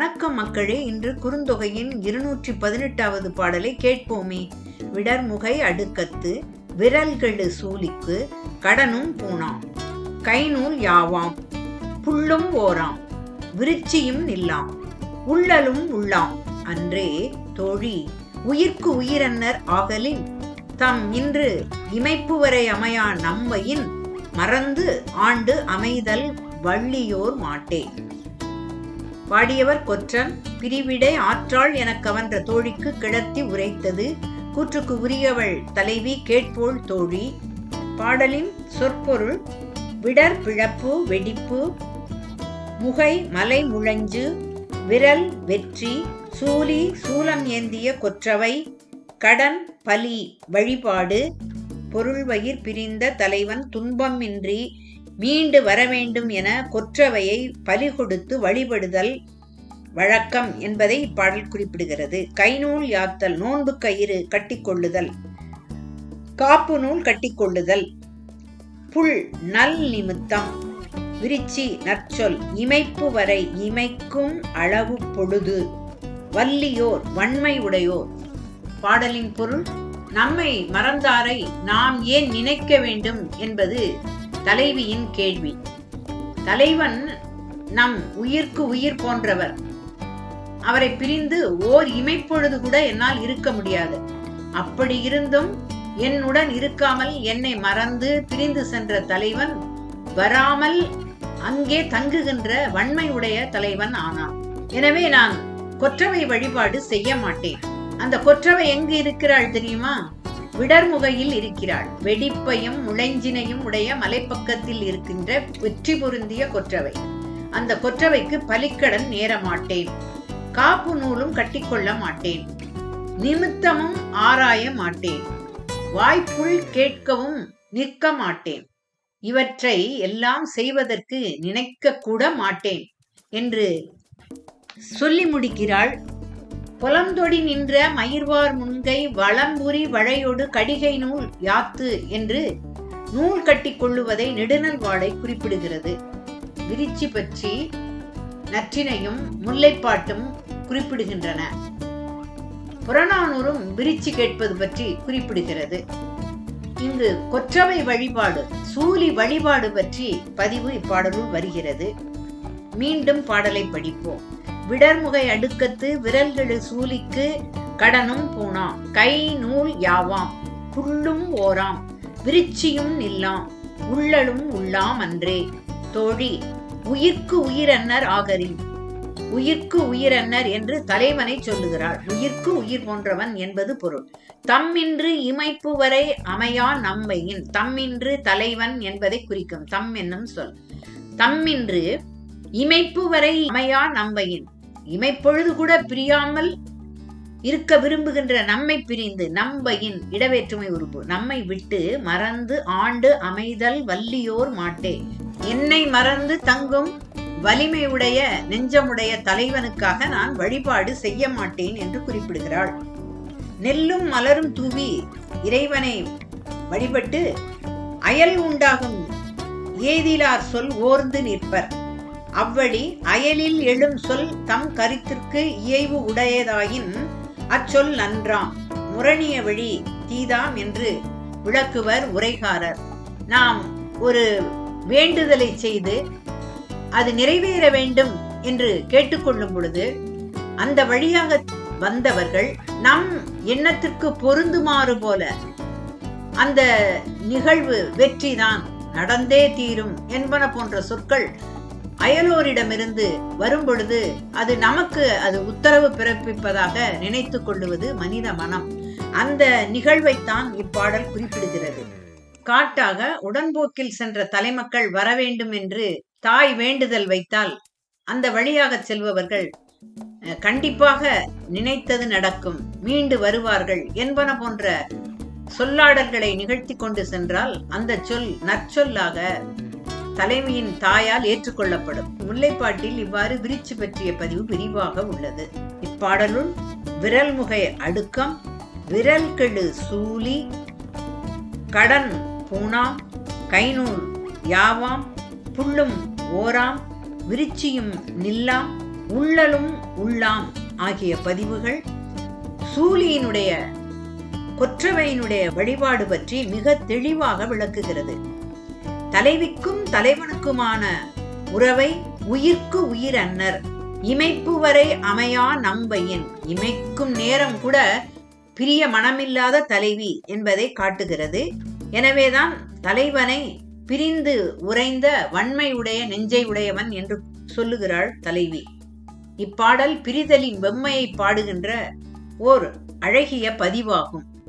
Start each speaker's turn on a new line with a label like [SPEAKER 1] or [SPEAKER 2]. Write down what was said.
[SPEAKER 1] வணக்கம் மக்களே. இன்று குறுந்தொகையின் இருநூற்றி பதினெட்டாவது பாடலை கேட்போமே. விடர்முகை அடுக்கத்து விரல்களு சூலிக்கு கடனும் பூணாம். கைநூல் யாவாம் புல்லும் ஓராம். விருச்சியும் நில்லாம் உள்ளலும் உள்ளாம். அன்றே தோழி உயிர்க்கு உயிரன்னர் ஆகலின் தம் இன்று இமைப்பு வரை அமையா நம்மையின் மறந்து ஆண்டு அமைதல் வள்ளியோர் மாட்டே. பாடியவர் கொற்றன் பிரிவிடை ஆற்றாள் எனக் கவன்ற தோழிக்கு கிளர்த்தி உரைத்தது. கூற்றுக்கு உரியவள் தலைவி கேட்போள் தோழி. பாடலின் சொற்பொருள் விடர் பிழப்பு வெடிப்பு முகை மலை முழஞ்சு விரல் வெற்றி சூலி சூலம் ஏந்திய கொற்றவை கடன் பலி வழிபாடு பொருள்வயிர் பிரிந்த தலைவன் துன்பமின்றி மீண்டு வரவேண்டும் என கொற்றவையை பலி கொடுத்து வழிபடுதல் வழக்கம் என்பதை இப்பாடல் குறிப்பிடுகிறது. கைநூல் யாத்தல் நோன்பு கயிறு கட்டிக்கொள்ளுதல் காப்பு நூல் கட்டிக்கொள்ளுதல் புல் நல் நிமித்தம் விரிச்சி நற்சொல் இமைப்பு வரை இமைக்கும் அளவு பொழுது வல்லியோர் வன்மை உடையோர். பாடலின் பொருள் நம்மை மறந்தாரை நாம் ஏன் நினைக்க வேண்டும் என்பது தலைவியின் கேள்வி. தலைவன் நம் உயிர்க்கு உயிர் போன்றவர். அவரை பிரிந்து ஓர் இமைப்பொழுது கூட என்னால் இருக்க முடியாது. அப்படி இருந்தும் என்னுடன் இருக்காமல் என்னை மறந்து பிரிந்து சென்ற தலைவன் வராமல் அங்கே தங்குகின்ற வன்மை உடைய தலைவன் ஆனான். எனவே நான் கொற்றவை வழிபாடு செய்ய மாட்டேன். அந்த கொற்றவை எங்கு இருக்கிறாள் தெரியுமா? விடர்முகையில் இருக்கிறாள். வெடிப்பையும் முளைஞ்சினையும் உடைய மலைப்பக்கத்தில் இருக்கின்ற வெற்றி பொருந்திய கொற்றவை. அந்த கொற்றவைக்கு பலிக்கடன் நேர மாட்டேன் காப்பு நூலும் கட்டிக்கொள்ள மாட்டேன். நிமித்தமும் ஆராய மாட்டேன். வாய்ப்புள் கேட்கவும் நிற்க மாட்டேன். இவற்றை எல்லாம் செய்வதற்கு நினைக்க கூட மாட்டேன். என்று சொல்லி முடிக்கிறாள் புலந்தொடி நின்ற மயிர்வார் முன்கை வளம்புரி வளையொடு கடிகை நூல் யாத்து என்று நூல் கட்டி கொள்ளுவதை நெடுநல் வாழை குறிப்பிடுகிறது. விரிச்சி பற்றி நற்றினையும் முல்லைப்பாட்டும் குறிப்பிடுகின்றன. புறநானூறும் விரிச்சி கேட்பது பற்றி குறிப்பிடுகிறது. இங்கு கொற்றவை வழிபாடு சூலி வழிபாடு பற்றி பதிவு இப்பாடலுள் வருகிறது. மீண்டும் பாடலை படிப்போம். விடர்முகை அடுக்கத்து விரல்களு சூலிக்கு கடனும் பூணாம். கை நூல் யாவாம் புல்லும் ஓராம் விருச்சியும் நில்லாம் உள்ளலும் உள்ளாம் அன்றே. தோழி உயிர்க்கு உயிரன்னர் ஆகரின். உயிர்க்கு உயிரன்னர் என்று தலைவனை சொல்லுகிறார் உயிர்க்கு உயிர் போன்றவன் என்பது பொருள். தம்மின்று இமைப்பு வரை அமையா நம்மையின். தம்மின்று தலைவன் என்பதை குறிக்கும். தம் என்னும் சொல். தம்மின்று இமைப்பு வரை அமையா நம்பையின் இமைப்பொழுது கூட பிரியாமல் இருக்க விரும்புகின்ற நம்மை பிரிந்து நம்பையின் இடவேற்றுமை உறுப்பு நம்மை விட்டு மறந்து ஆண்டு அமைதல் வல்லியோர் மாட்டே. என்னை மறந்து தங்கும் வலிமையுடைய நெஞ்சமுடைய தலைவனுக்காக நான் வழிபாடு செய்ய மாட்டேன் என்று குறிப்பிடுகிறாள். நெல்லும் மலரும் தூவி இறைவனை வழிபட்டு அயல் உண்டாகும் ஏதிலார் சொல் ஓர்ந்து நிற்பர். அவ்வழி அயலில் எழும் சொல் தம் கருத்திற்கு இயைவு உடையதாயின் அச்சொல் நன்றாம். முரணிய வழி தீதாம் என்று விளக்குவர் உரைகாரர். நாம் ஒரு வேண்டுதலை செய்து அது நிறைவேற வேண்டும் என்று கேட்டுக்கொள்ளும் பொழுது அந்த வழியாக வந்தவர்கள் நம் எண்ணத்திற்கு பொருந்துமாறு போல அந்த நிகழ்வு வெற்றிதான் நடந்தே தீரும் என்பன போன்ற சொற்கள் அயலோரிடமிருந்து வரும்பொழுது அது நமக்கு அது உத்தரவு பிறப்பிப்பதாக நினைத்து கொள்ளுவது மனித மனம். அந்த நிகழ்வைத்தான் இப்பாடல் குறிப்பிடுகிறது. காட்டாக உடன்போக்கில் சென்ற தலைமக்கள் வர வேண்டும் என்று தாய் வேண்டுதல் வைத்தால் அந்த வழியாக செல்பவர்கள் கண்டிப்பாக நினைத்தது நடக்கும் மீண்டு வருவார்கள் என்பன போன்ற சொல்லாடல்களை நிகழ்த்தி கொண்டு சென்றால் அந்த சொல் நற்சொல்லாக தலைமையின் தாயால் ஏற்றுக்கொள்ளப்படும். முல்லைப்பாட்டில் இவ்வாறு விரிச்சு பற்றிய பதிவு விரிவாக உள்ளது. இப்பாடலுள் விரல் முகை அடுக்கம் விரல்கெழு சூலி கடன் பூணாம் கைநூல் யாவாம் புல்லும் ஓராம் விருச்சியும் நில்லாம் உள்ளலும் உள்ளாம் ஆகிய பதிவுகள் சூலியினுடைய கொற்றவையினுடைய வழிபாடு பற்றி மிக தெளிவாக விளக்குகிறது. தலைவிக்கும் தலைவனுக்குமான உறவை உயிர்க்கு உயிர் அன்னர். இமைப்பு வரை அமையா நம்பையின். இமைக்கும் நேரம் கூட பிரிய மனமில்லாத தலைவி என்பதை காட்டுகிறது. எனவேதான் தலைவனை பிரிந்து உறைந்த வன்மையுடைய நெஞ்சை உடையவன் என்று சொல்லுகிறாள் தலைவி. இப்பாடல் பிரிதலின் வெம்மையை பாடுகின்ற ஓர் அழகிய பதிவாகும்.